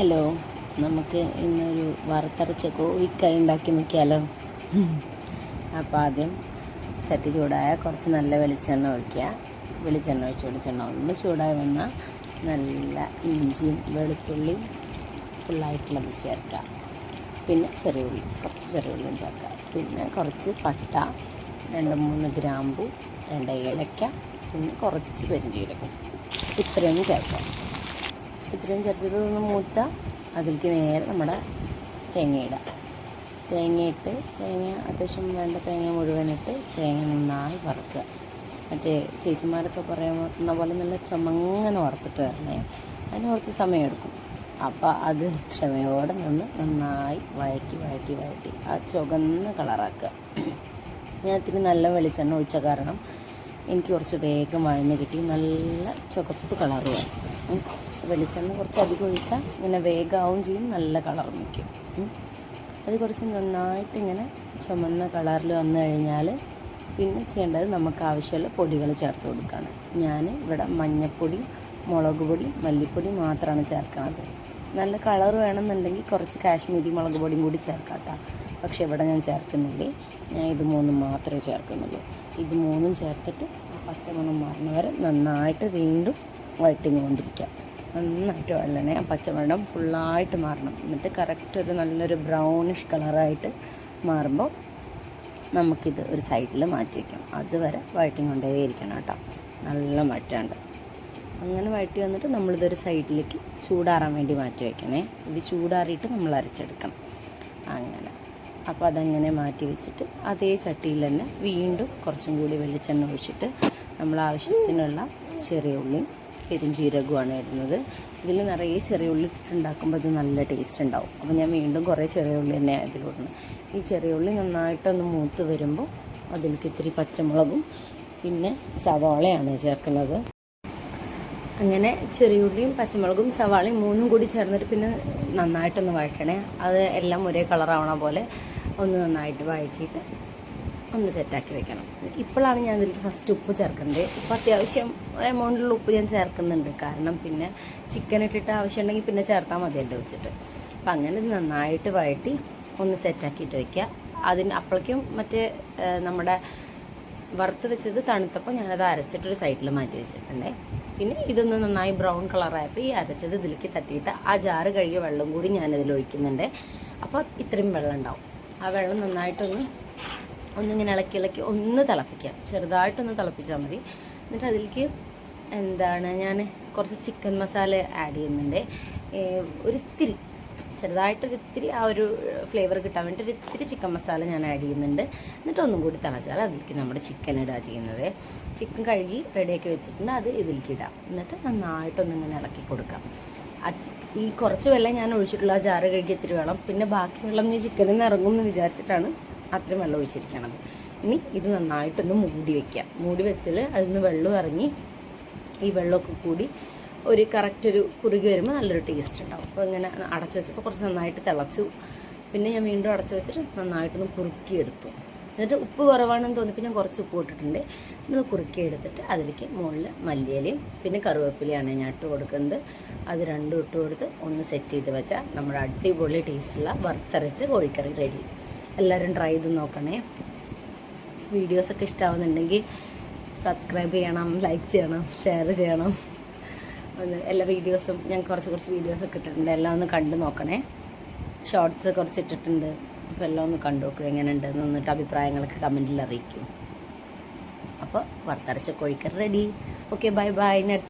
Hello നമുക്ക് ഇന്നൊരു വറുത്തരച്ച കോഴിക്കറി ഉണ്ടാക്കി നോക്കിയാലോ അപ്പോൾ ആദ്യം ചട്ടി ചൂടായ കുറച്ച് നല്ല വെളിച്ചെണ്ണ ഒഴിക്കുക. വെളിച്ചെണ്ണ ഒഴിച്ച് വെളിച്ചെണ്ണ ഒന്ന് ചൂടായി വന്നാൽ നല്ല ഇഞ്ചിയും വെളുത്തുള്ളിയും ഫുള്ളായിട്ടുള്ളത് ചേർക്കുക. പിന്നെ ചെറിയ ഉള്ളി കുറച്ച് ചെറിയ ഉള്ളിയും ചേർക്കുക. പിന്നെ കുറച്ച് പട്ട രണ്ട് മൂന്ന് ഗ്രാമ്പു രണ്ട് ഏലക്ക പിന്നെ കുറച്ച് പെരുംജീരകം ഇത്രയും ചേർക്കാം. ഇത്രയും ഒന്ന് മൂത്ത അതിലേക്ക് നേരെ നമ്മുടെ തേങ്ങ ഇടാം. തേങ്ങയിട്ട് തേങ്ങ അത്യാവശ്യം വേണ്ട തേങ്ങ മുഴുവനിട്ട് തേങ്ങ നന്നായി വറുക്കുക. മറ്റേ ചേച്ചിമാരൊക്കെ പറയുന്ന പോലെ നല്ല ചുമങ്ങനെ വറുത്തിട്ട് വരണേ. അതിന് കുറച്ച് സമയമെടുക്കും അപ്പോൾ അത് ക്ഷമയോടെ നിന്ന് നന്നായി വഴറ്റി വഴറ്റി വഴറ്റി ആ ചുവന്ന കളറാക്കുക. ഞാൻ ഇത്തിരി നല്ല വെളിച്ചെണ്ണ ഒഴിച്ച കാരണം എനിക്ക് കുറച്ച് വേഗം വഴഞ്ഞ് കിട്ടി. നല്ല ചുവപ്പ് കളറ് വേണം വെളിച്ചെണ്ണ കുറച്ച് അധികം ഒഴിച്ചാൽ ഇങ്ങനെ വേഗമാവും ചെയ്യും. നല്ല കളർ നിൽക്കും. അത് കുറച്ച് നന്നായിട്ട് ഇങ്ങനെ ചുമന്ന കളറിൽ വന്നു കഴിഞ്ഞാൽ പിന്നെ ചെയ്യേണ്ടത് നമുക്ക് ആവശ്യമുള്ള പൊടികൾ ചേർത്ത് കൊടുക്കുകയാണ് ഞാൻ ഇവിടെ മഞ്ഞൾപ്പൊടി മുളക് പൊടി മല്ലിപ്പൊടി മാത്രമാണ് ചേർക്കുന്നത് നല്ല കളർ വേണമെന്നുണ്ടെങ്കിൽ കുറച്ച് കാശ്മീരി മുളക് പൊടിയും കൂടി ചേർക്കാം പക്ഷേ ഇവിടെ ഞാൻ ചേർക്കുന്നില്ലേ? ഞാൻ ഇത് മൂന്നും മാത്രമേ ചേർക്കുന്നുള്ളൂ. ഇത് മൂന്നും ചേർത്തിട്ട് പച്ചമണം മാറുന്ന വരെ നന്നായിട്ട് വീണ്ടും വഴറ്റിങ്ങുകൊണ്ടിരിക്കാം നന്നായിട്ട് വഴലണേ ആ പച്ചമണം ഫുള്ളായിട്ട് മാറണം. എന്നിട്ട് കറക്റ്റ് ഒരു നല്ലൊരു ബ്രൗണിഷ് കളറായിട്ട് മാറുമ്പോൾ നമുക്കിത് ഒരു സൈഡിൽ മാറ്റി വയ്ക്കാം അതുവരെ വഴറ്റി കൊണ്ടേയിരിക്കണം കേട്ടോ. നല്ല മറ്റാണ്ട് അങ്ങനെ വഴറ്റി വന്നിട്ട് നമ്മളിതൊരു സൈഡിലേക്ക് ചൂടാറാൻ വേണ്ടി മാറ്റി വയ്ക്കണേ ഇത് ചൂടാറിയിട്ട് നമ്മൾ അരച്ചെടുക്കണം. അങ്ങനെ. അപ്പോൾ അതങ്ങനെ മാറ്റി വെച്ചിട്ട് അതേ ചട്ടിയിൽ തന്നെ വീണ്ടും കുറച്ചും കൂടി വെളിച്ചെണ്ണ ഒഴിച്ചിട്ട് നമ്മൾ ആവശ്യത്തിനുള്ള ചെറിയ ഉള്ളിയും പെരുംജീരകവുമാണ് ഇടുന്നത്. ഇതിൽ നിറയെ ചെറിയ ഉള്ളി ഉണ്ടാക്കുമ്പോൾ ഇത് നല്ല ടേസ്റ്റ് ഉണ്ടാവും. അപ്പോൾ ഞാൻ വീണ്ടും കുറേ ചെറിയ ഉള്ളി തന്നെ ഇതിലിടുന്നത് ഈ ചെറിയ ഉള്ളി നന്നായിട്ടൊന്ന് മൂത്ത് വരുമ്പോൾ അതിലേക്ക് ഇത്തിരി പച്ചമുളകും പിന്നെ സവാളയാണ് ചേർക്കുന്നത്. അങ്ങനെ ചെറിയ ഉള്ളിയും പച്ചമുളകും സവാളയും മൂന്നും കൂടി ചേർന്നിട്ട് പിന്നെ നന്നായിട്ടൊന്ന് വഴറ്റണേ അത് എല്ലാം ഒരേ കളറാവണ പോലെ ഒന്ന് നന്നായിട്ട് വഴറ്റിയിട്ട് ഒന്ന് സെറ്റാക്കി വെക്കണം. ഇപ്പോഴാണ് ഞാൻ ഇതിലേക്ക് ഫസ്റ്റ് ഉപ്പ് ചേർക്കുന്നത്. ഇപ്പോൾ അത്യാവശ്യം എമൗണ്ടിലുള്ള ഉപ്പ് ഞാൻ ചേർക്കുന്നുണ്ട്. കാരണം പിന്നെ ചിക്കൻ ഇട്ടിട്ട് ആവശ്യമുണ്ടെങ്കിൽ പിന്നെ ചേർത്താൽ മതിയല്ലോ വെച്ചിട്ട്. അപ്പം അങ്ങനെ നന്നായിട്ട് വഴറ്റി ഒന്ന് സെറ്റാക്കിയിട്ട് വയ്ക്കുക അതിന് അപ്പോഴേക്കും മറ്റേ നമ്മുടെ വറുത്ത് വെച്ചത് തണുത്തപ്പോൾ ഞാനത് അരച്ചിട്ടൊരു സൈഡിൽ മാറ്റി വെച്ചിട്ടുണ്ടേ. പിന്നെ ഇതൊന്ന് നന്നായി ബ്രൗൺ കളറായപ്പോൾ ഈ അരച്ചത് ഇതിലേക്ക് തട്ടിയിട്ട് ആ ജാറ് കഴുകിയ വെള്ളം കൂടി ഞാനിതിൽ ഒഴിക്കുന്നുണ്ട്. അപ്പോൾ ഇത്രയും വെള്ളം ഉണ്ടാവും. ആ വെള്ളം നന്നായിട്ടൊന്ന് ഒന്നിങ്ങനെ ഇളക്കി ഇളക്കി ഒന്ന് തിളപ്പിക്കാം. ചെറുതായിട്ടൊന്ന് തിളപ്പിച്ചാൽ മതി. എന്നിട്ട് അതിലേക്ക് എന്താണ് ഞാൻ കുറച്ച് ചിക്കൻ മസാല ആഡ് ചെയ്യുന്നുണ്ട്. ഒരിത്തിരി ചെറുതായിട്ടൊരു ഇത്തിരി ആ ഒരു ഫ്ലേവർ കിട്ടാൻ വേണ്ടി ഒരു ഇത്തിരി ചിക്കൻ മസാല ഞാൻ ആഡ് ചെയ്യുന്നുണ്ട്. എന്നിട്ട് ഒന്നും കൂടി തിളച്ചാൽ അതിലേക്ക് നമ്മുടെ ചിക്കൻ ഇടുക ചെയ്യുന്നത്. ചിക്കൻ കഴുകി റെഡിയാക്കി വെച്ചിട്ടുണ്ട് അത് ഇതിലേക്ക് ഇടാം. എന്നിട്ട് നന്നായിട്ടൊന്ന് ഇങ്ങനെ ഇളക്കി കൊടുക്കാം. ഈ കുറച്ച് വെള്ളം ഞാൻ ഒഴിച്ചിട്ടുള്ള ആ ജാറ് കഴുകി ഇത്തിരി വെള്ളം പിന്നെ ബാക്കി വെള്ളം നീ ചിക്കനിൽ നിന്ന് ഇറങ്ങും എന്ന് വിചാരിച്ചിട്ടാണ് അത്രയും വെള്ളം ഒഴിച്ചിരിക്കണത്. ഇനി ഇത് നന്നായിട്ടൊന്ന് മൂടി വെക്കാം. മൂടി വെച്ചാൽ അതിൽ നിന്ന് വെള്ളം ഇറങ്ങി ഈ വെള്ളമൊക്കെ കൂടി ഒരു കറക്റ്റ് ഒരു കുറുകി വരുമ്പോൾ നല്ലൊരു ടേസ്റ്റ് ഉണ്ടാവും. അപ്പോൾ ഇങ്ങനെ അടച്ചു വെച്ചപ്പോൾ കുറച്ച് നന്നായിട്ട് തിളച്ചു. പിന്നെ ഞാൻ വീണ്ടും അടച്ചു വെച്ചിട്ട് നന്നായിട്ടൊന്ന് കുറുക്കിയെടുത്തു. എന്നിട്ട് ഉപ്പ് കുറവാണെന്ന് തോന്നിയപ്പോൾ ഞാൻ കുറച്ച് ഉപ്പ് ഇട്ടിട്ടുണ്ട്. ഇന്ന് കുറുക്കിയെടുത്തിട്ട് അതിലേക്ക് മുകളിൽ മല്ലിയിലയും പിന്നെ കറിവേപ്പിലയാണ് ഞാൻ ഇട്ട് കൊടുക്കുന്നത്. അത് രണ്ടും ഇട്ട് കൊടുത്ത് ഒന്ന് സെറ്റ് ചെയ്ത് വെച്ചാൽ നമ്മുടെ അടിപൊളി ടേസ്റ്റുള്ള വറുത്തരച്ച് കോഴിക്കറി റെഡി എല്ലാവരും ട്രൈ ചെയ്ത് നോക്കണേ. വീഡിയോസൊക്കെ ഇഷ്ടമാവുന്നുണ്ടെങ്കിൽ സബ്സ്ക്രൈബ് ചെയ്യണം ലൈക്ക് ചെയ്യണം ഷെയർ ചെയ്യണം. ഒന്ന് എല്ലാ വീഡിയോസും ഞാൻ കുറച്ച് കുറച്ച് വീഡിയോസൊക്കെ ഇട്ടിട്ടുണ്ട്. എല്ലാം ഒന്ന് കണ്ടു നോക്കണേ. ഷോർട്സ് കുറച്ച് ഇട്ടിട്ടുണ്ട്. അപ്പോൾ എല്ലാം ഒന്ന് കണ്ടു നോക്കുക എങ്ങനെയുണ്ട് എന്നിട്ട് അഭിപ്രായങ്ങളൊക്കെ കമന്റിൽ അറിയിക്കും. അപ്പോൾ വറുത്തരച്ച കോഴിക്കറി റെഡി ഓക്കെ ബൈ ബൈ